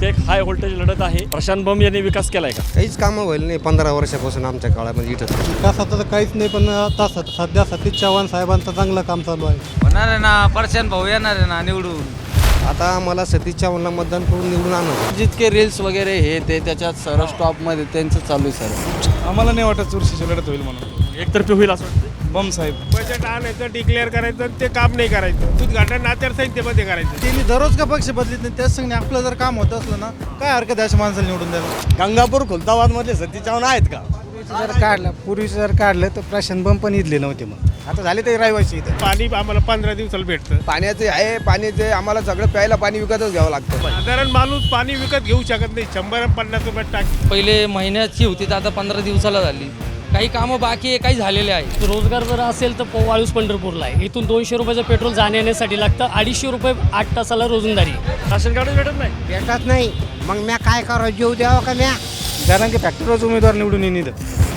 इथे एक high voltage लढत आहे. प्रशांत बम यांनी विकास केलाय का? काहीच कामं व्हायला नाही पंधरा वर्षापासून आमच्या काळामध्ये इथं. विकासाचं तर काहीच नाही पण आता सद- सध्या सतीश चव्हाण साहेबांचं चांगलं काम चालू आहे. होणार आहे ना परशान भाऊ येणार आहे ना निवडून? आता मला सतीश चव्हाणला मतदान करून निवडून आणत जितके रील्स वगैरे हे ते त्याच्यात सर्व स्टॉपमध्ये त्यांचं चालू आहे सर. आम्हाला नाही वाटत चुरशीची लढत होईल म्हणून. एकतर्फी होईल असं वाटतं बम साहेब. बजेट आणायचं डिक्लेअर करायचं ते काम नाही करायचं. उद्घाटन आचारसंहितेमध्ये करायचं. त्यांनी दररोज का पक्ष बदलित नाही त्याच सांगणे आपलं जर काम होत असलं ना काय हरकत आहे अशा माणसाला निवडून द्यायला? गंगापूर खुलताबाद मधले सतीश चव्हाण आहेत का? जर काढलं पूर्वीचं जर काढलं तर प्रशांत बंब पण इथले नव्हते मग. आता झाले ते रहिवासी इथं. पाणी आम्हाला पंधरा दिवसाला भेटतं. पाण्याचे आहे पाण्याचे आम्हाला सगळं प्यायला पाणी विकतच घ्यावं लागतं. साधारण माणूस पाणी विकत घेऊ शकत नाही. शंभर पन्नास रुपये टाकी. पहिले महिन्याची होती तर आता पंधरा दिवसाला झाली. काही कामं बाकी आहे काही झालेले आहे. रोजगार जर असेल तर वाळूस पंढरपूरला आहे. इथून दोनशे रुपयाचं पेट्रोल जाण्या येण्यासाठी लागतं. अडीचशे रुपये आठ तासाला रोजंदारी. राशन कार्डच भेटत नाही? भेटत नाही. मग म्या काय करावं? जीव द्यावं का म्या? जरांगे फॅक्टरीवरच उमेदवार निवडून येईन इथं.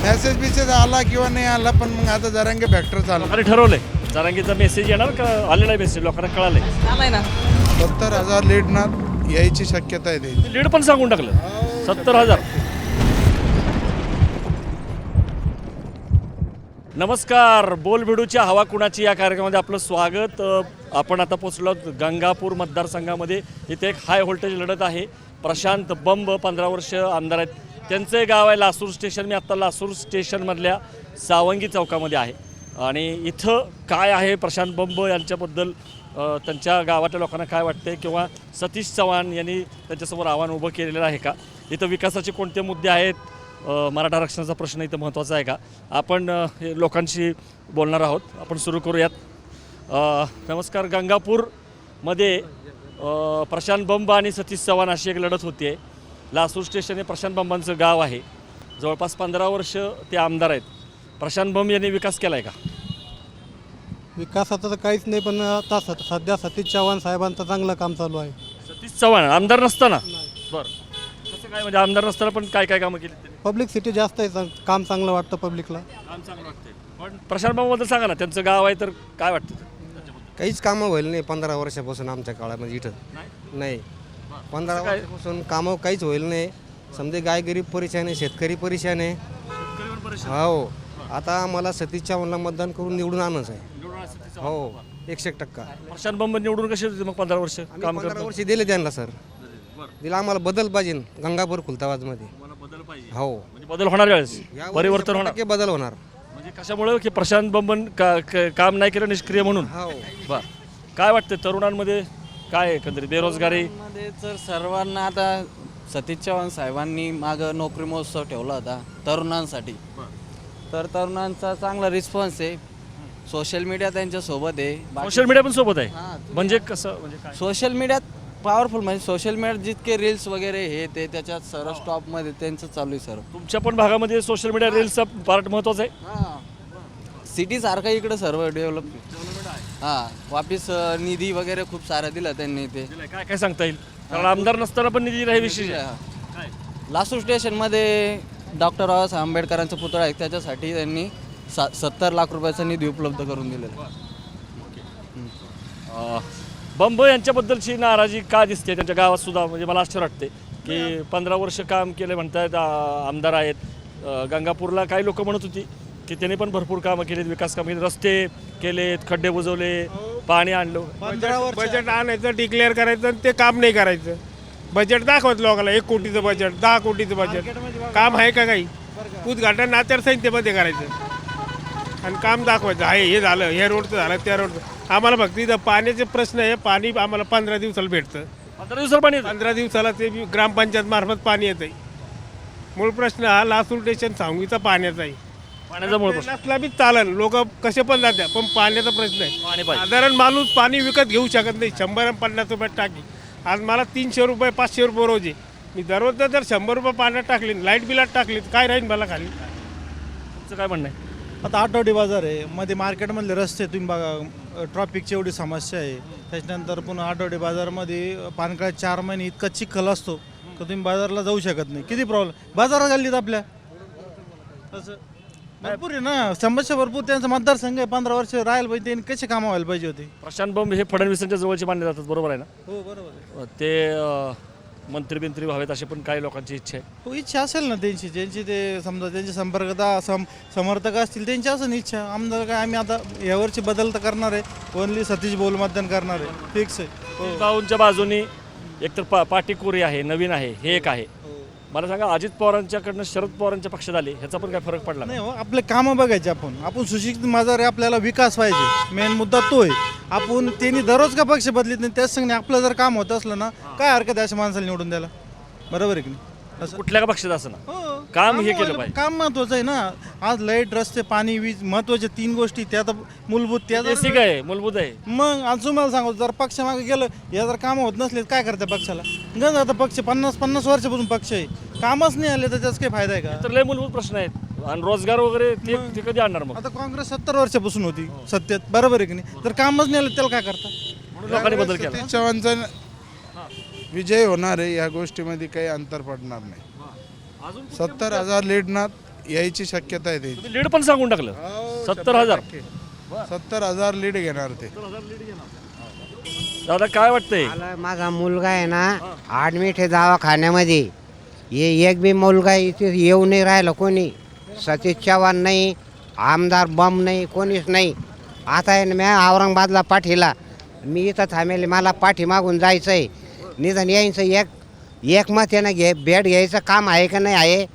मेसेज बिसेज आला किंवा नाही आला पण मग आता जरांगे फॅक्टर चालू लोकांनी ठरवलंय. जरांगीचा मेसेज येणार का? आलेला आहे मेसेज लोकांना कळालंय. सत्तर हजार लीडणार यायची शक्यता आहे त्याची. लीड पण सांगून टाकलं. सत्तर हजार. नमस्कार बोलबिडूच्या हवा कुणाची या कार्यक्रमामध्ये आपलं स्वागत. आपण आता पोचलो गंगापूर मतदारसंघामध्ये. इथे एक हाय व्होल्टेज लढत आहे. प्रशांत बंब पंधरा वर्ष आमदार आहेत. त्यांचं गाव आहे लासूर स्टेशन. मी आत्ता लासूर स्टेशनमधल्या सावंगी चौकामध्ये आहे. आणि इथं काय आहे प्रशांत बंब यांच्याबद्दल त्यांच्या गावातल्या लोकांना काय वाटते किंवा सतीश चव्हाण यांनी त्यांच्यासमोर आव्हान उभं केलेलं आहे का? इथं विकासाचे कोणते मुद्दे आहेत? मराठा आरक्षणाचा प्रश्न इथं महत्त्वाचा आहे का? आपण हे लोकांशी बोलणार आहोत. आपण सुरू करूयात. नमस्कार गंगापूरमध्ये प्रशांत बंब आणि सतीश चव्हाण अशी एक लढत होती आहे लासूर स्टेशन हे प्रशांत बंबांचं गाव आहे. जवळपास पंधरा वर्ष ते आमदार आहेत. प्रशांत बंब यांनी विकास केला आहे का विकासाचं तर काहीच नाही पण आता सध्या सतीश चव्हाण साहेबांचं चांगलं काम चालू आहे. सतीश चव्हाण आमदार नसताना? बरं. कसं काय म्हणजे आमदार नसताना पण काय काय कामं केली पब्लिक सिटी जास्त आहे चांग- काम चांगलं वाटतं पब्लिकला काम चांगलं वाटतंय. पण प्रशांत बंबाबद्दल सांगा ना त्यांचं गाव आहे तर काय वाटतं? त्यांच्याबद्दल? काहीच कामं व्हायला नाही पंधरा वर्षापासून आमच्या काळामध्ये इथं. नाही? पंधरा काय? वर्षापासून कामं काहीच होईल नाही. समजे गाय गरीब परेशान आहे शेतकरी परेशान आहे. हो. आता मला सतीश चव्हाणला मतदान करून निवडून आणच आहे. हो. एकशे एक टक्का. प्रशांत बंब निवडून कसे होते मग पंधरा वर्ष आम्ही काम पंधरा करतात? वर्ष दिले त्यांना सर. दिला. आम्हाला बदल पाहिजे गंगापूर खुलताबादमध्ये पाहिजे. हो. म्हणजे बदल होणार वेळेस. परिवर्तन होणार. टक्के बदल होणार. म्हणजे कशामुळे की प्रशांत बंबन का क- काम नाही केलं निष्क्रिय म्हणून? हो. बर. काय वाटतं तरुणांमध्ये? काय आहे एकंदरीत? बेरोजगारी? मध्ये तर सर्वांना आता सतीश चव्हाण साहेबांनी मागं नोकरी महोत्सव ठेवला होता तरुणांसाठी. तर तरुणांचा चांगला रिस्पॉन्स आहे. सोशल मीडिया त्यांच्यासोबत आहे. सोशल मीडिया पण सोबत आहे. हां, म्हणजे कसं म्हणजे काय? सोशल मीडियात पॉवरफुल म्हणजे सोशल मीडियात जितके रील्स वगैरे हे ते त्याच्यात सर्व स्टॉपमध्ये त्यांचं चालू आहे सर्व तुमच्या पण भागामध्ये सोशल मीडिया रील्सचा पार्ट महत्त्वाचा आहे? सिटी सारखं इकडं सर्व डेव्हलप हां. वापिस अं, निधी वगैरे खूप सारा दिला त्यांनी ते दिलंय. काय काय सांगता येईल? कारण आमदार नसताना पण निधी हे विषय. आहे. लासूर स्टेशनमध्ये डॉक्टर बाबासाहेब आंबेडकरांचा पुतळा आहे. त्याच्यासाठी त्यांनी सा सत्तर लाख रुपयाचा निधी उपलब्ध करून दिलेला आहे. अं, बंब यांच्याबद्दलची नाराजी का दिसते? त्यांच्या गावात सुद्धा म्हणजे मला आश्चर्य वाटते की पंधरा वर्ष काम केले म्हणतायत आ- आमदार आहेत. गंगापूरला काही लोक म्हणत होती की त्यांनी पण भरपूर कामं केलीत विकास कामं केली रस्ते केलेत खड्डे बुजवले पाणी आणलं. बजेट बजेट आणायचं डिक्लेअर करायचं आणि ते काम नाही करायचं. बजेट दाखवत लोकांना एक कोटीचं बजेट दहा कोटीचं बजेट. काम आहे का काही? उद्घाटन आचारसंहितेमध्ये करायचं. आणि काम दाखवायचं. आहे हे झालं हे रोडचं झालं त्या रोडचं. आम्हाला फक्त इथं पाण्याचे प्रश्न आहे पाणी आम्हाला पंधरा दिवसाला भेटतं. पंधरा दिवसाला पाणी येतं. पंधरा दिवसाला ते ग्रामपंचायत मार्फत पाणी येतं मूळ प्रश्न हा लासूर स्टेशन सांगवीचा पाण्याचा आहे. पाण्याचा मूळ प्रश्न. नसला बी चालेल लोक कसे पण जात्या पण पाण्याचा प्रश्न पाणी आहे पाहिजे. साधारण माणूस पाणी विकत घेऊ शकत नाही शंभर आणि पन्नास रुपयात टाकी. आज मला तीनशे रुपये पाचशे रुपये रोज आहे. मी दररोज जर शंभर रुपये पाण्यात टाकली लाइट बिलात टाकली तर काय राहील मला खाली? तुमचं काय म्हणणं आहे? आता आठवडी बाजार आहे. मध्ये मार्केटमधले रस्ते तुम्ही बघा ट्रॉफिकची एवढी समस्या आहे. त्याच्यानंतर पुन्हा आठवडी बाजारमध्ये पानकाळ्यात चार महिने इतका चिखल असतो का तुम्ही बाजारला जाऊ शकत नाही. किती प्रॉब्लेम बाजारात घाललीत आपल्या. असं भरपूर आहे ना. समस्या भरपूर. त्यांचा मतदारसंघ आहे. पंधरा वर्ष राहायला पाहिजे. त्यांनी कसे कामं व्हायला पाहिजे होते? प्रशांत बंब हे फडणवीसांच्या जवळचे मानले जातात. बरोबर आहे ना? हो बरोबर ते अं, मंत्री बिंत्री व्हावेत अशी पण काही लोकांची इच्छा आहे. हो इच्छा असेल ना त्यांची ज्यांची ते समजा त्यांचे संपर्कता सम समर्थक असतील त्यांची असेल इच्छा. आमदार काय आम्ही आता यावरची बदल तर करणार आहे. ओनली सतीश बोल मतदान करणार आहे. फिक्स आहे. हो. भाऊंच्या बाजूनी एकतर पा पाटी कोरी आहे नवीन आहे हे एक आहे. मला सांगा अजित पवारांच्याकडनं शरद पवारांच्या पक्षात आले ह्याचा पण काय फरक पडला नाही? हो आपले कामं बघायचे आपण. आपण सुशिक्षित माझा रे आपल्याला विकास पाहिजे. मेन मुद्दा तो आहे आपण त्यांनी दररोज का पक्ष बदलित नाही त्याच सांगणे आपलं जर काम होत असलं ना काय हरकत आहे अशा माणसाला निवडून द्यायला? बरोबर आहे की नाही? असं. कुठल्या का पक्षात असं ना. हो. काम हे केलं पाहिजे. काम महत्वाचं आहे ना. आज लाइट रस्ते पाणी वीज महत्त्वाच्या तीन गोष्टी. त्या तर मूलभूत त्या जर- बेसिक आहे मूलभूत आहे. मग आज तुम्हाला सांगू जर पक्ष मागे गेलं या जर कामं होत नसले तर काय करते पक्षाला? गंज आता पक्ष पन्नास पन्नास वर्षापासून पक्ष आहे. कामच नाही आले तर त्याचा काही फायदा आहे का? तर लय मूलभूत प्रश्न आहेत. आणि रोजगार वगैरे ते ते कधी आणणार मग? आता काँग्रेस सत्तर वर्षापासून होती सत्तेत. बरोबर आहे की नाही? तर कामच नाही आलं त्याला काय करता? म्हणून लोकांनी बदल केला. चव्हाणचा विजय होणार आहे या गोष्टीमध्ये काही अंतर पडणार नाही. अजून सत्तर हजार लीडनात यायची शक्यता आहे त्याची. लीड पण सांगून टाकलं. सत्तर हजार. सत्तर हजार लीड घेणार ते. दादा काय वाटतंय? मला माझा मुलगा आहे ना ॲडमिट आहे दवाखान्यामध्ये. ये एक बी मुलगा इथे येऊ नाही राहिलं कोणी. सतीश चव्हाण नाही आमदार बम नाही कोणीच नाही. आता आहे ना मी औरंगाबादला पाठीला. मी इथं थांबेल मला पाठी मागून जायचं आहे निधन यायचं एक एक मत आहे ना घे भेट घ्यायचं काम आहे का नाही आहे?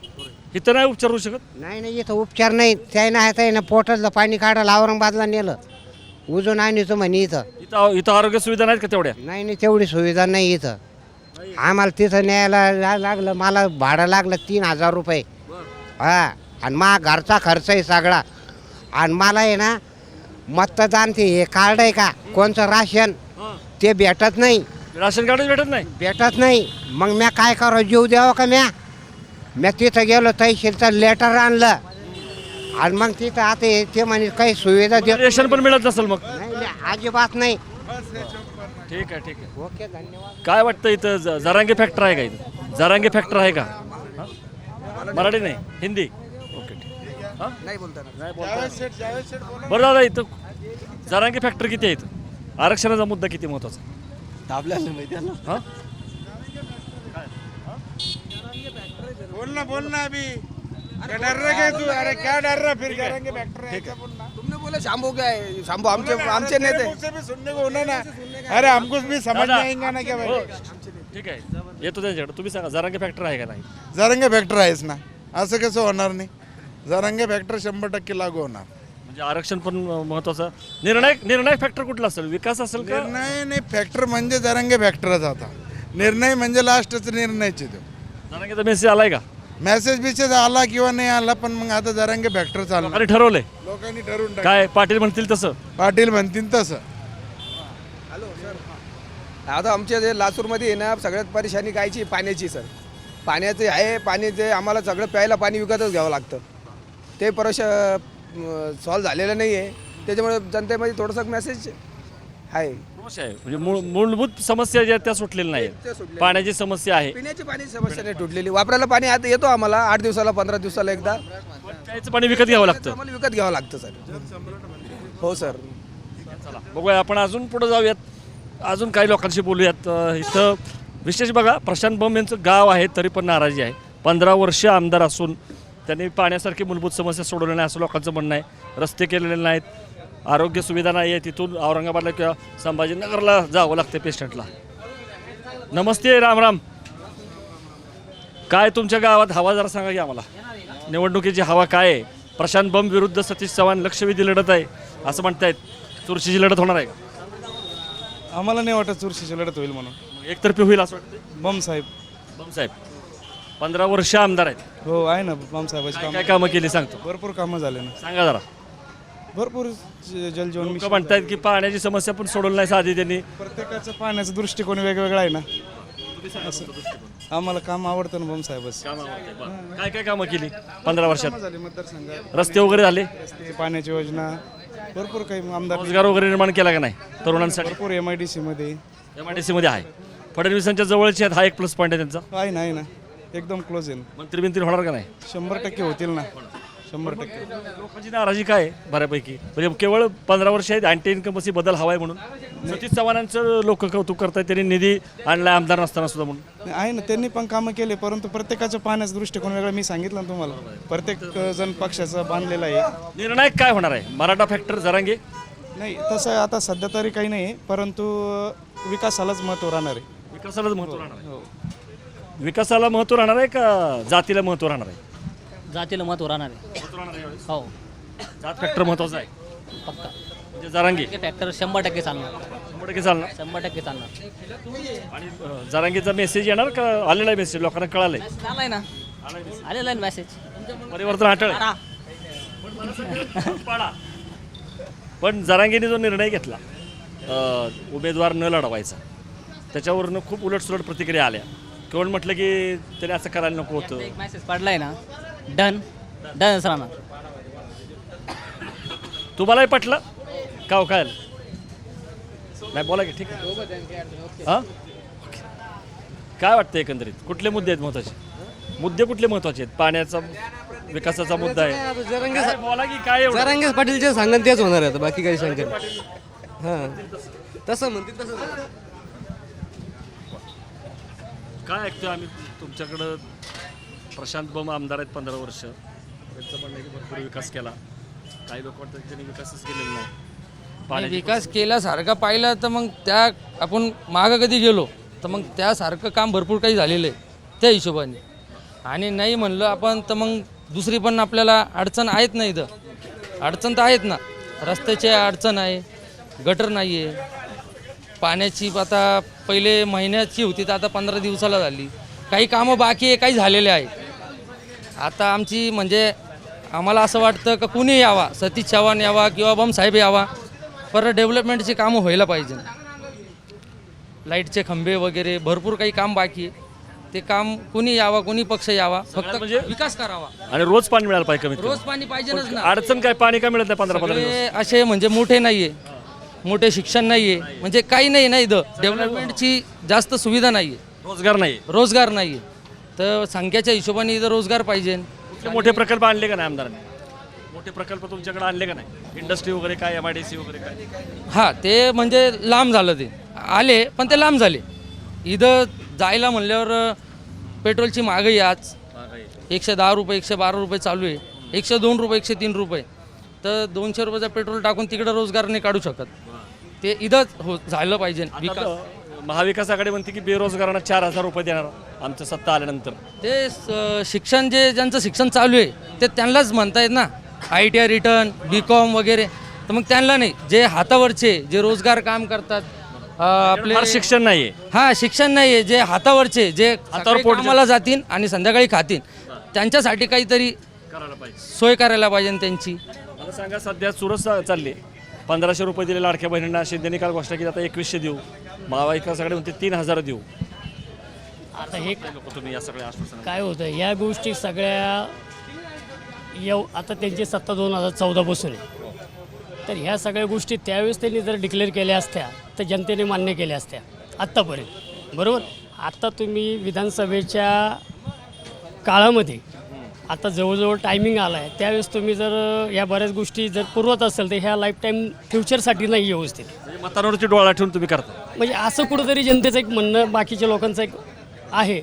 इथं नाही उपचार होऊ शकत? नाही नाही इथं उपचार नाही. त्यानं आहे आहे ना पोटातलं पाणी काढायला औरंगाबादला नेलं. उजून आणतो म्हणे इथं. इथं इथं आरोग्य सुविधा नाहीत का तेवढ्या? नाही नाही तेवढी सुविधा नाही इथं. आम्हाला तिथं न्यायला ला- लागलं मला भाडं लागलं तीन हजार रुपये. हा आणि मा घरचा खर्च आहे सगळा. आणि मला आहे ना मतदान ते हे कार्ड आहे का? कोणचं राशन? ते भेटत नाही. राशन कार्डच भेटत नाही? भेटत नाही. मग म्या काय करावं जीव द्यावं का म्या? म्या तिथं गेलो तहसीलचं लेटर आणलं. आणि मग तिथं आता हे- ते म्हणे काही सुविधा देत रेशन पण मिळत नसेल मग? नाही अजिबात नाही. ठीक आहे ठीक आहे. ओके धन्यवाद. काय वाटतं इथं? ज- जरांगे फॅक्टर आहे का इथं? जरांगे फॅक्टर आहे का? हा? मराठी नाही हिंदी? ओके ठीक. हा? नाही बोलता बरं दादा इथं जरांगे फॅक्टर किती आहे इथं? आरक्षणाचा मुद्दा किती महत्त्वाचा? आपल्याला माहिती आहे ना? हा? बोल ना बोल ना अभी डर रहा है तू? अरे क्या डर रहा फिर करेंगे फैक्ट्री तुमने बोला शाम्भू क्या है? शाम्भू हमसे हमसे नेते। मुझसे भी सुनने को होना ना। अरे हमको भी समझ में. आएगा ना क्या हो. भाई? ठीक आहे येतो त्यांच्याकडे तुम्ही सांगा जरांगे फॅक्टर आहे का नाही? जरंगे फॅक्टर आहेस ना असं कसं होणार नाही? जरंगे फॅक्टर शंभर टक्के लागू होणार. म्हणजे आरक्षण पण महत्वाचं. निर्णायक निर्णायक फॅक्टर कुठला असेल? विकास असेल का? निर्णय नाही फॅक्टर म्हणजे जरंगे फॅक्टरच आता. निर्णय म्हणजे लास्टच निर्णयचे तो. जरांगेचा मेसेज आलाय का? मेसेज बिसेज आला किंवा नाही आला पण मग आता जरंगे फॅक्टर चालणार. अरे ठरवलंय. लोकांनी ठरवून काय पाटील म्हणतील तसं? पाटील म्हणतील तसं. आता आमच्या जे लातूरमध्ये आहे ना सगळ्यात परेशानी कायची पाण्याची सर. पाण्याचे आहे पाणी ते आम्हाला सगळं प्यायला पाणी विकतच घ्यावं लागतं. ते परश सॉल्व झालेलं नाही आहे त्याच्यामुळे जनतेमध्ये थोडंसं मेसेज आहे. म्हणजे मूळ मूलभूत समस्या ज्या आहेत त्या सुटलेल्या त्या सुटलेल्या पाण्याची समस्या आहे. पिण्याची पाणी समस्या नाही तुटलेली. वापरायला पाणी आता येतो आम्हाला आठ दिवसाला पंधरा दिवसाला एकदा. प्यायचं पाणी विकत घ्यावं लागतं. आम्हाला विकत घ्यावं लागतं सर. हो सर. चला बघूया. आपण अजून पुढे जाऊयात. अजून काही लोकांशी बोलूयात. अं, इथं विशेष बघा प्रशांत बम यांचं गाव आहे तरी पण नाराजी आहे. पंधरा वर्ष आमदार असून त्यांनी पाण्यासारखी मूलभूत समस्या सोडवल्या नाही असं लोकांचं म्हणणं आहे. रस्ते केलेले नाहीत. आरोग्य सुविधा नाही आहे. तिथून औरंगाबादला किंवा संभाजीनगरला जावं लागते पेशंटला. नमस्ते राम राम. काय तुमच्या गावात हवा जरा सांगा की आम्हाला. निवडणुकीची हवा काय आहे? प्रशांत बम विरुद्ध सतीश चव्हाण लक्षवेधी लढत आहे असं म्हणतायत. चुरशीची लढत होणार आहे का? आम्हाला नाही वाटत चुरशीची लढत होईल म्हणून. एकतर्फी होईल असं वाटतं बम साहेब. बम साहेब. पंधरा वर्ष आमदार आहेत. हो आहे ना बम साहेबाची काय काय कामं केली सांगतो. भरपूर कामं झाले ना. सांगा जरा. भरपूर जलजीवन लोक म्हणतायत की पाण्याची समस्या पण सोडवली नाही साधी त्यांनी. प्रत्येकाचं पाहण्याचा दृष्टिकोन वेगवेगळा आहे ना. असं. आम्हाला काम आवडतं ना बम साहेबच काय काय कामं केली पंधरा वर्षात? झाले मतदारसंघात. रस्ते वगैरे झाले? रस्ते पाण्याची योजना. भरपूर काही आमदार रोजगार वगैरे निर्माण केला का नाही तरुणांसाठी? भरपूर एम आय डी सीमध्ये एम आय डी मध्ये आहे. फडणवीसांच्या जवळचे आहेत हा एक प्लस पॉईंट आहे त्यांचा. आहे ना आहे ना. एकदम क्लोज ना मंत्री बिंत्री होणार का नाही? शंभर टक्के होतील ना. शंभर टक्के. लोकांची नाराजी काय आहे बऱ्यापैकी? म्हणजे केवळ पंधरा वर्ष आहेत अँटी इन्कमसी बदल हवाय म्हणून. सतीश चव्हाणांचं लोक कौतुक करतात त्यांनी निधी आणला आमदार नसताना सुद्धा म्हणून. आहे ना त्यांनी पण कामं केले परंतु प्रत्येकाच्या पाहण्याचा दृष्टिकोन वेगळा. मी सांगितलं ना तुम्हाला. प्रत्येक जण पक्षाचा बांधलेला आहे. निर्णायक काय होणार आहे? मराठा फॅक्टर जरांगे? नाही तसं आता सध्या तरी काही नाही परंतु विकासालाच महत्त्व राहणार आहे. विकासालाच महत्त्व राहणार आहे. विकासाला महत्त्व राहणार आहे का जातीला महत्त्व राहणार आहे? जातीला महत्त्व राहणार आहे. हो. जात फॅक्टर महत्त्वाचा आहे. पक्का. म्हणजे जरांगे. फॅक्टर शंभर टक्के चालणार. शंभर टक्के चालणार? शंभर टक्के चालणार. आणि अ, जरांगेचा मेसेज येणार का आलेला आहे मेसेज लोकांना कळालंय. आलाय ना. आलेला आहे मेसेज परिवर्तन. पाडा. पण जरांगेने जो निर्णय घेतला अ, उमेदवार न लढवायचा त्याच्यावरनं खूप उलटसुलट प्रतिक्रिया आल्या. केवळ म्हटलं की त्याने असं करायला नको होतं एक मेसेज पडलाय ना डन डनच राहणार तुम्हालाही पटलं का हो काय नाही बोला की ठीक आहे हां ओके. काय वाटतं एकंदरीत कुठले मुद्दे आहेत महत्त्वाचे मुद्दे कुठले महत्त्वाचे आहेत पाण्याचा विकासाचा मुद्दा आहे काय बोला की काय एवढं? जरांगे पाटील जे सांगन तेच होणार आहे आता बाकी काही सांगेल हां तसं म्हणते तसं काय ऐकतोय आम्ही? तुमच्याकडं प्रशांत बम आमदार आहेत पंधरा वर्ष. त्यांचं म्हणणं आहे की भरपूर विकास केला. काही लोक वाटतात की त्यांनी विकासच केलेला नाही. पाण्याची विकास केल्यासारखा पाहिला तर मग त्या आपण मागं कधी गेलो तर मग त्यासारखं काम भरपूर काही झालेलं आहे त्या हिशोबाने. आणि नाही म्हणलं आपण तर मग दुसरी पण आपल्याला अडचण आहेत ना इथं. अडचण तर आहेत ना. रस्त्याची अडचण आहे गटर नाही आहे पाण्याची आता पहिले महिन्याची होती तर आता पंधरा दिवसाला झाली. काही कामं बाकी आहे काही झालेले आहे आता आमची म्हणजे आम्हाला असं वाटतं का कुणी यावा? सतीश चव्हाण यावा किंवा बम साहेब यावा? परत डेव्हलपमेंटची कामं व्हायला पाहिजे. लाईटचे खंबे वगैरे भरपूर काही काम बाकी आहे. ते काम कुणी यावा कुणी पक्ष यावा? फक्त म्हणजे- विकास करावा. आणि रोज पाणी मिळायला पाहिजे कमीत रोज पाणी पाहिजेच ना. अडचण काय? पाणी काय मिळत नाही पंधरा पंधरा दिवस? असे म्हणजे मोठे नाहीये. मोठे शिक्षण नाहीये. म्हणजे काही नाही ना इथं. डेव्हलपमेंटची जास्त सुविधा नाहीये. रोजगार नाही रोजगार नाहीये. तर संख्याच्या हिशोबाने इथं रोजगार पाहिजे. कुठले मोठे प्रकल्प आणले का नाही आमदारांनी? मोठे प्रकल्प तुमच्याकडे आणले का नाही? इंडस्ट्री वगैरे काय एम आय डी सी वगैरे काय? हां ते म्हणजे लांब झालं ते. आले पण ते लांब झाले. इथं जायला म्हणल्यावर पेट्रोलची महागाई आज. एकशे दहा रुपये एकशे बारा रुपये चालू आहे. एकशे दोन रुपये एकशे तीन रुपये. तर दोनशे रुपयाचा पेट्रोल टाकून तिकडं रोजगार नाही काढू शकत. ते इथंच हो झालं पाहिजे विकास. महाविकास आघाडी म्हणते की बेरोजगारांना चार हजार रुपये देणार. आमचं सत्ता आल्यानंतर. ते स- शिक्षण जे ज्यांचं शिक्षण चालू आहे ते त्यांनाच म्हणतायत ना. I T I return B com वगैरे. तर मग त्यांना नाही जे हातावरचे जे रोजगार काम करतात अं, आपले फार शिक्षण नाहीये. हा शिक्षण नाही आहे जे हातावरचे जे हातावर पोट कामाला जातील आणि संध्याकाळी खातील त्यांच्यासाठी काहीतरी करायला पाहिजे. सोय करायला पाहिजे त्यांची. मला सांगा सध्या सुरस चालली पंधराशे रुपये दिले लाडक्या बहिणींना. शिंदेने काल घोषणा केली आता एकवीसशे देऊ. महाविकास आघाडी म्हणते तीन हजार देऊ. आता हे लोक तुम्ही या सगळ्या आश्वासन काय होतं या गोष्टी सगळ्या येऊ आता त्यांची सत्ता दोन हजार चौदापासून आहे. तर ह्या सगळ्या गोष्टी त्यावेळेस त्यांनी जर डिक्लेअर केल्या असत्या तर जनतेने मान्य केल्या असत्या आत्तापर्यंत. बरोबर? आता तुम्ही विधानसभेच्या काळामध्ये आता जवळजवळ टायमिंग आला आहे त्यावेळेस तुम्ही जर या बऱ्याच गोष्टी जर पुरवत असेल तर ह्या लाईफ टाईम फ्युचरसाठी नाही व्यवस्थित. म्हणजे मतांवरची डोळा ठेवून तुम्ही करता. म्हणजे असं कुठंतरी जनतेचं एक म्हणणं बाकीच्या लोकांचं एक आहे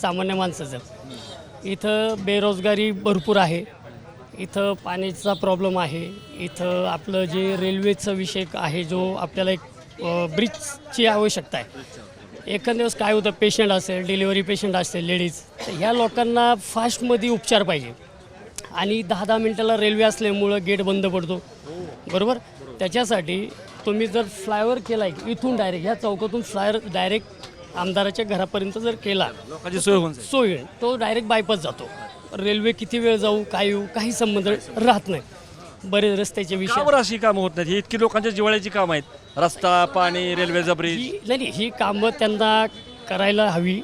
सामान्य माणसाचं. इथं बेरोजगारी भरपूर आहे. इथं पाण्याचा प्रॉब्लेम आहे. इथं आपलं जे रेल्वेचा विषय आहे जो आपल्याला एक ब्रिजची आवश्यकता आहे. एखाद्या दिवस काय होतं पेशंट असेल डिलिव्हरी पेशंट असेल लेडीज तर ह्या लोकांना फास्टमध्ये उपचार पाहिजे. आणि दहा दहा मिनटाला रेल्वे असल्यामुळं गेट बंद पडतो. बरोबर? त्याच्यासाठी तुम्ही जर फ्लायओव्हर केला इथून डायरेक्ट ह्या चौकातून फ्लायर डायरेक्ट आमदाराच्या घरापर्यंत जर केला लोकांची सोय होऊन जाईल. सोय. तो डायरेक्ट बायपास जातो. रेल्वे किती वेळ जाऊ काय येऊ काही संबंध राहत नाही. बरेच रस्त्याचे का विषय. बरं अशी कामं होत नाहीत. ही इतकी लोकांच्या जिवाळ्याची कामं आहेत. रस्ता पाणी रेल्वेचा ब्रिज ही नाही नाही, ही कामं त्यांना करायला हवी.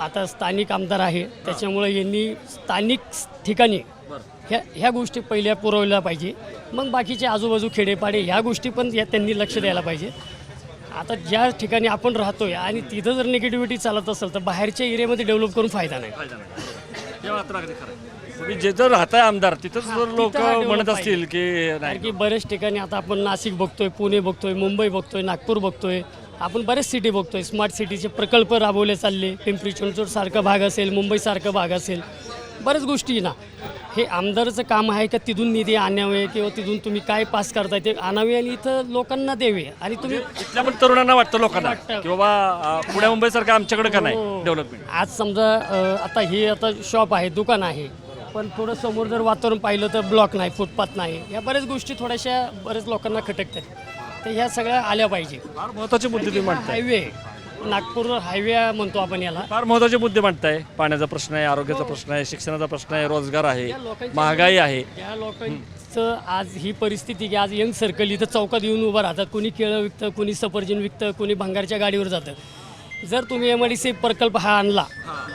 आता स्थानिक आमदार आहे. त्याच्यामुळे यांनी स्थानिक ठिकाणी ह्या ह्या गोष्टी पहिल्या पुरवल्या पाहिजे. मग बाकीचे आजूबाजू खेडेपाडे ह्या गोष्टी पण या त्यांनी लक्ष द्यायला पाहिजे. आता ज्या ठिकाणी आपण राहतोय आणि तिथं जर निगेटिव्हिटी चालत असेल तर बाहेरच्या एरियामध्ये डेव्हलप करून फायदा नाही. मात्र अगदी खरं आहे. जिथं राहताय आमदार तिथंच जर लोक तिथं हा develop म्हणत पाहिजे. असतील की कारण नाही की बरेच ठिकाणी आता आपण नाशिक बघतोय पुणे बघतोय मुंबई बघतोय नागपूर बघतोय. आपण बरेच सिटी बघतोय. स्मार्ट सिटीचे प्रकल्प राबवले चालले. पिंपरी चिंचवड सारखा भाग असेल मुंबईसारखा भाग असेल. बऱ्याच गोष्टी आहे ना. हे आमदाराचं काम आहे का तिथून निधी आणावे किंवा तिथून तुम्ही काय पास करताय ते आणावे आणि इथं लोकांना द्यावे? आणि तुम्ही इथल्या पण तरुणांना वाटतं लोकांना. वाटतं. की बाबा अं, पुण्या मुंबई सारखं आमच्याकडे का नाही हो. डेव्हलपमेंट आज समजा अ, आता हे आता शॉप आहे दुकान आहे. पण थोडं समोर जर वातावरण पाहिलं तर ब्लॉक नाही फुटपाथ नाही. या बऱ्याच गोष्टी थोड्याशा बऱ्याच लोकांना खटकतात. तर ह्या सगळ्या आल्या पाहिजे. फार महत्त्वाचे मुद्दे तुम्ही मांडताय. हायवे नागपूर हायवे म्हणतो आपण याला. फार महत्त्वाचे मुद्दे मांडताय. पाण्याचा प्रश्न आहे आरोग्याचा प्रश्न आहे शिक्षणाचा प्रश्न आहे रोजगार आहे महागाई आहे. या लोकांचं आज ही परिस्थिती की आज यंग सर्कल इथं चौकात येऊन उभं राहतात. कोणी केळं विकतं कोणी सफरचंद विकतं कोणी भंगारच्या गाडीवर जातं. जर तुम्ही एम आय डी सी प्रकल्प हा आणला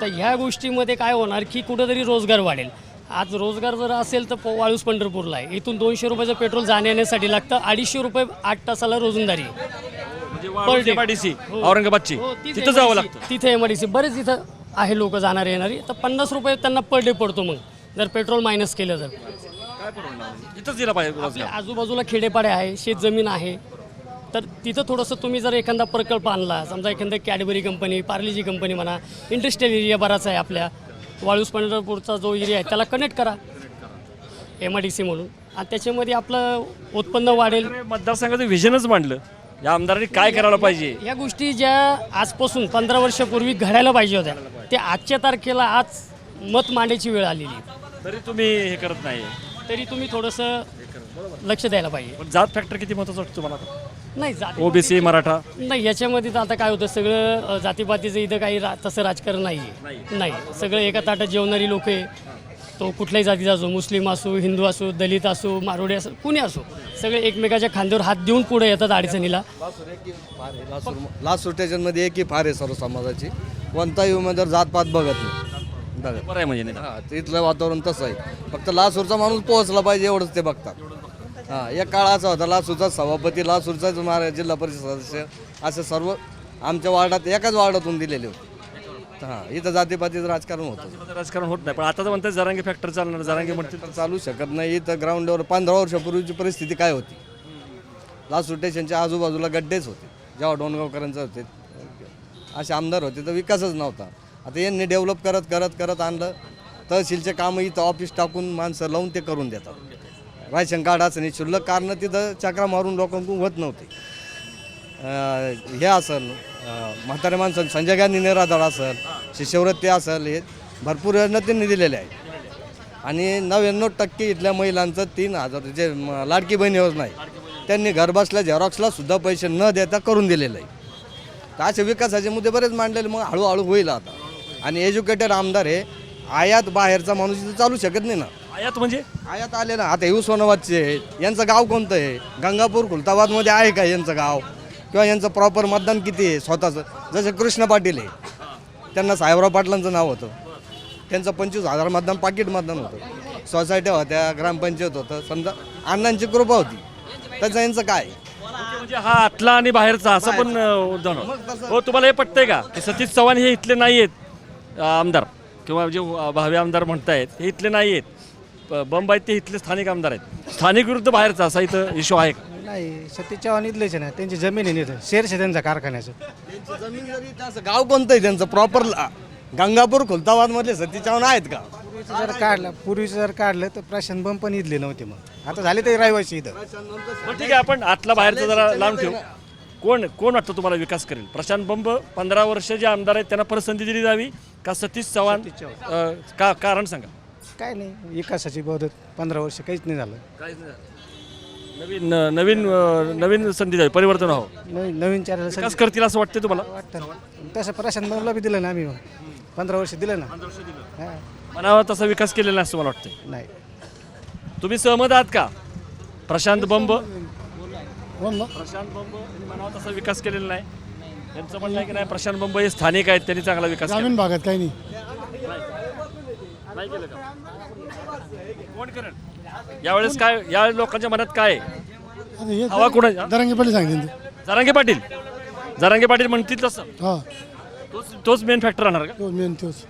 तर ह्या गोष्टीमध्ये काय होणार की कुठंतरी रोजगार वाढेल. आज रोजगार जर असेल तर वाळूस पंढरपूरला आहे. इथून दोनशे रुपयाचं पेट्रोल जाण्या येण्यासाठी लागतं. अडीचशे रुपये आठ तासाला रोजंदारी आहे. म्हणजे day. वाढीसी हो. औरंगाबादची. हो, तिथं जावं. लागतं. तिथे एम आय डी सी बरेच इथं आहे लोक जाणारे येणारी. तर पन्नास रुपये त्यांना पर डे पडतो मग. जर पेट्रोल मायनस केलं तर. इथंच दिला पाहिजे आपल्या रोजगार आजूबाजूला खेडेपाडे आहे शेतजमीन आहे. तर तिथं थोडंसं तुम्ही जर एखादा प्रकल्प आणला समजा एखादा कॅडबरी कंपनी पार्लेजी कंपनी म्हणा इंडस्ट्रियल एरिया बराच आहे आपल्या. वाळूस पंढरपूरचा जो एरिया आहे त्याला कनेक्ट करा. एम आय डी सी म्हणून. आणि त्याच्यामध्ये आपलं उत्पन्न वाढेल. मतदारसंघाचं व्हिजनच मांडलं. या आमदारांनी काय करायला पाहिजे? या गोष्टी ज्या आजपासून पंधरा वर्षापूर्वी घडायला पाहिजे होत्या त्या आजच्या तारखेला आज मत मांडायची वेळ आलेली. तरी तुम्ही हे करत नाही तरी तुम्ही थोडंसं लक्ष द्यायला पाहिजे. पण जात फॅक्टर किती महत्वाचं वाटतं तुम्हाला? नाही जाती ओबीसी मराठा. नाही याच्यामध्ये तर आता काय होतं सगळं अ, जातीपातीचं इथं काही रा तसं राजकारण नाही. आहे नाही सगळं एका ताटात जेवणारी लोक आहे. तो कुठल्याही जातीचा असो मुस्लिम असो हिंदू असो दलित असो मारोडी असो कुणी असो सगळे एकमेकाच्या खांद्यावर हात देऊन पुढे येतात अडचणीला. लास्ट स्टेशनमध्ये एक ही फार आहे सर्व समाजाची. कोणताही उमेदवार जातपात बघत नाही. बघा बरं आहे म्हणजे नाही हा तिथलं वातावरण तसं आहे. फक्त लासूरचा माणूस पोहोचला पाहिजे एवढंच ते बघतात. हां एक काळ असा होता. लासूरचा सभापती लासूरचाच मार जिल्हा परिषद सदस्य असे सर्व आमच्या वार्डात एकाच वार्डातून दिलेले होते. हां इथं जातीपातीचं राजकारण होतं. आता राजकारण होत नाही. पण आता तर म्हणतात जरांगे फॅक्टर चालणार जरांगे म्हणतील. तर चालू शकत नाही. इथं ग्राउंडवर पंधरा वर्षापूर्वीची परिस्थिती काय होती? लासूर स्टेशनच्या आजूबाजूला गड्डेच होते. जेव्हा डोणगावकरांचे होते असे आमदार होते तर विकासच नव्हता. आता यांनी डेव्हलप करत करत करत आणलं. तहसीलचे कामं इथं ऑफिस टाकून माणसं लावून ते करून देतात. राशन कार्ड असं नाही क्षुल्लक कारणं तिथं चक्रा मारून लोकांकडून होत नव्हते. हे असेल म्हातारे माणसं संजय गांधी निराधार असेल शिष्यवृत्ती असेल हे भरपूर योजना त्यांनी दिलेल्या आहेत आणि नव्याण्णव टक्के इथल्या महिलांचं तीन हजार जे लाडकी बहीण योजना आहे त्यांनी घरबसल्या झेरॉक्सला सुद्धा पैसे न देता करून दिलेलं आहे. तर असे विकासाचे मुद्दे बरेच मांडलेले मग हळूहळू होईल आता. आणि एज्युकेटेड आमदार हे आयात बाहेरचा माणूस इथं चालू शकत नाही ना. आयात म्हणजे? आयात आले ना. आता हे उस्मानाबादचे यांचं गाव कोणतं आहे? गंगापूर खुलताबादमध्ये आहे का यांचं गाव? किंवा यांचं प्रॉपर मतदान किती आहे? स्वतःचं? जसं कृष्ण पाटील आहे. त्यांना साहेबराव पाटलांचं नाव होतं. त्यांचं पंचवीस हजार मतदान पाकिट मतदान होतं. सोसायट्या होत्या ग्रामपंचायत होतं. समजा अण्णांची कृपा होती. त्याचं यांचं काय? म्हणजे हा आतला आणि बाहेरचा असं पण अं. हो तुम्हाला हे पटतंय का? की सतीश चव्हाण हे इथले नाही आहेत आमदार किंवा जे भावी आमदार म्हणतायत हे इथले नाही आहेत बंब आहेत ते इथले स्थानिक आमदार आहेत. स्थानिक विरुद्ध बाहेरचा असा इथं इशू आहे. का? नाही सतीश चव्हाण इथलेच ना त्यांची जमीन आहे इथं. शेअर्स आहे त्यांचा कारखान्याचं. त्यांची जमीन जरी इथं असं गाव कोणतं आहे त्यांचं प्रॉपर गंगापूर खुलताबाद मधले सतीश चव्हाण आहेत का? पूर्वीचं जर काढलं पूर्वीचं जर काढलं तर प्रशांत बंब पण इथले नव्हते मग. आता झाले ते रहिवासी इथं. ठीक आहे आपण आतला बाहेरचा जरा लावून ठेवू. कोण कोण वाटतं तुम्हाला विकास करेल? प्रशांत बंब पंधरा वर्ष जे आमदार आहेत त्यांना परत संधी दिली जावी का सतीश चव्हाण. अं, का कारण सांगा. काय नाही विकासाची बहुतेक पंधरा वर्ष काहीच नाही झालं. काहीच नाही नवीन नवीन अं, नवीन संधी द्यावी परिवर्तन व्हावं नवीन नवीन चारायला विकास करतील असं वाटतं तुम्हाला? वाटतं. तसं प्रशांत बंबला बी दिलं ना आम्ही मग. पंधरा वर्ष दिलं ना. हां. मनावा तसा विकास केलेला नाही असं मला वाटतं नाही. तुम्ही सहमत आहात का? प्रशांत बंब? बंब? प्रशांत बंब यांनी मनावा तसा विकास केलेला नाही. यांचं म्हणणं आहे की नाही प्रशांत बंब हे स्थानिक आहेत त्यांनी चांगला विकास केला. भागात काही नाही. नाही केलं का? कोण करेल? यावेळेस काय या लोकांच्या मनात काय आहे? हवा कोणा दरंगी पडले सांगितले जरांगे पाटील? जरांगे पाटील म्हणतील तसं. हा. तोच तोच मेन फॅक्टर राहणार का? तो मेन तोच.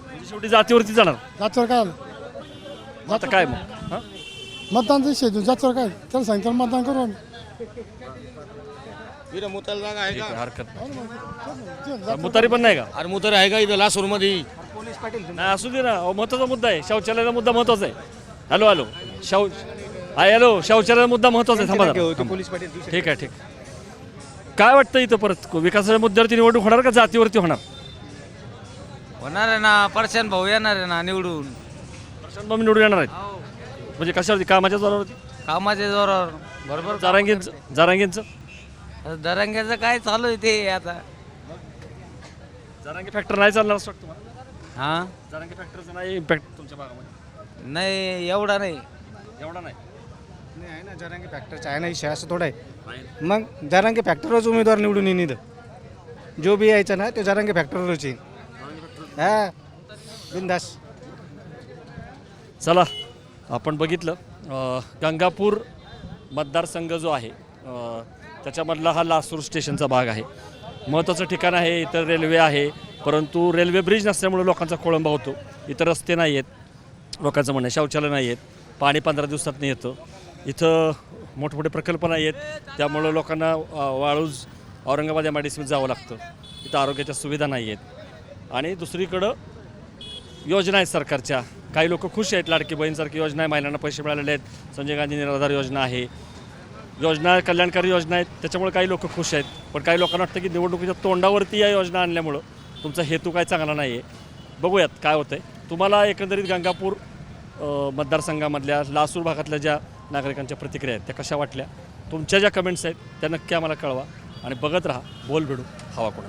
म्हणजे शेवटी जातीवरती जाणार. जातवर काय आलं? आता काय मग? हां? मतदान शेतून जातो काय? त्याला सांगितलं मतदान करू आम्ही. इथं मुताला जागा आहे ठीक का? आहे, हरकत नाही. मुतारी पण नाही का? अरे मुतर आहे का इथं लासूरमध्ये? नाही असू दे ना. अहो, महत्त्वाचा मुद्दा आहे. शौचालयाचा मुद्दा महत्त्वाचा आहे. Hello hello. शौ हा हॅलो. शौचालयाचा मुद्दा महत्त्वाचा आहे. थांबा जरा, थांबा. ठीक आहे ठीक काय वाटतं इथं परत? विकासाच्या मुद्द्यावरती निवडणूक होणार का जातीवरती होणार? होणार आहे ना. परशान भाऊ येणार आहे ना निवडून. प्रशांत बाबू निवडून येणार आहेत. म्हणजे कशावरती? कामाच्या जोरावरती? कामाच्या जोरावर. बरोबर जारांगींचं जारांगींचं? दरंग्याचं काय चालू आहे ते आता? जारांगी फॅक्टर नाही चालणार असं वाटतं तुम्हाला? हां? जारांगी फॅक्टरचा नाही इम्पॅक्ट तुमच्या भागामध्ये? नाही एवढा नाही. एवढा नाही? नाही आहे ना जरांगे फॅक्टरचा आहे ना असं थोडं आहे. मग जरांगे फॅक्टरवरच उमेदवार निवडून येईन इथं. जो बी यायचा ना तो जरांगे फॅक्टरवरच येईन. हा. बिंदास. चला आपण बघितलं अं, गंगापूर मतदारसंघ जो आहे अं, त्याच्यामधला हा लासूर स्टेशनचा भाग आहे. महत्त्वाचं ठिकाण आहे इतर रेल्वे आहे परंतु रेल्वे ब्रिज नसल्यामुळे लोकांचा खोळंबा होतो. इथं रस्ते नाही आहेत लोकांचं म्हणणं शौचालय नाही आहेत पाणी पंधरा दिवसात नाही येतं. इथं मोठमोठे प्रकल्प नाही आहेत त्यामुळं लोकांना Waluj Aurangabad M I D सीमध्ये जावं लागतं. इथं आरोग्याच्या सुविधा नाही आहेत. आणि दुसरीकडं योजना आहेत सरकारच्या. काही लोक खुश आहेत लाडकी बहीणसारखी योजना आहे महिलांना पैसे मिळालेले आहेत संजय गांधी निराधार योजना आहे. योजना कल्याणकारी योजना आहेत त्याच्यामुळे काही लोक खुश आहेत. पण काही लोकांना वाटतं की निवडणुकीच्या तोंडावरती या योजना आणल्यामुळं तुमचा हेतू काय चांगला नाही आहे बघूयात काय होतं आहे तुम्हाला एकंदरीत गंगापूर मतदारसंघामधल्या लासूर भागातल्या ज्या नागरिकांच्या प्रतिक्रिया आहेत त्या कशा वाटल्या? तुमच्या ज्या कमेंट्स आहेत त्या नक्की आम्हाला कळवा. आणि बघत राहा बोल भिडू हवा कोणा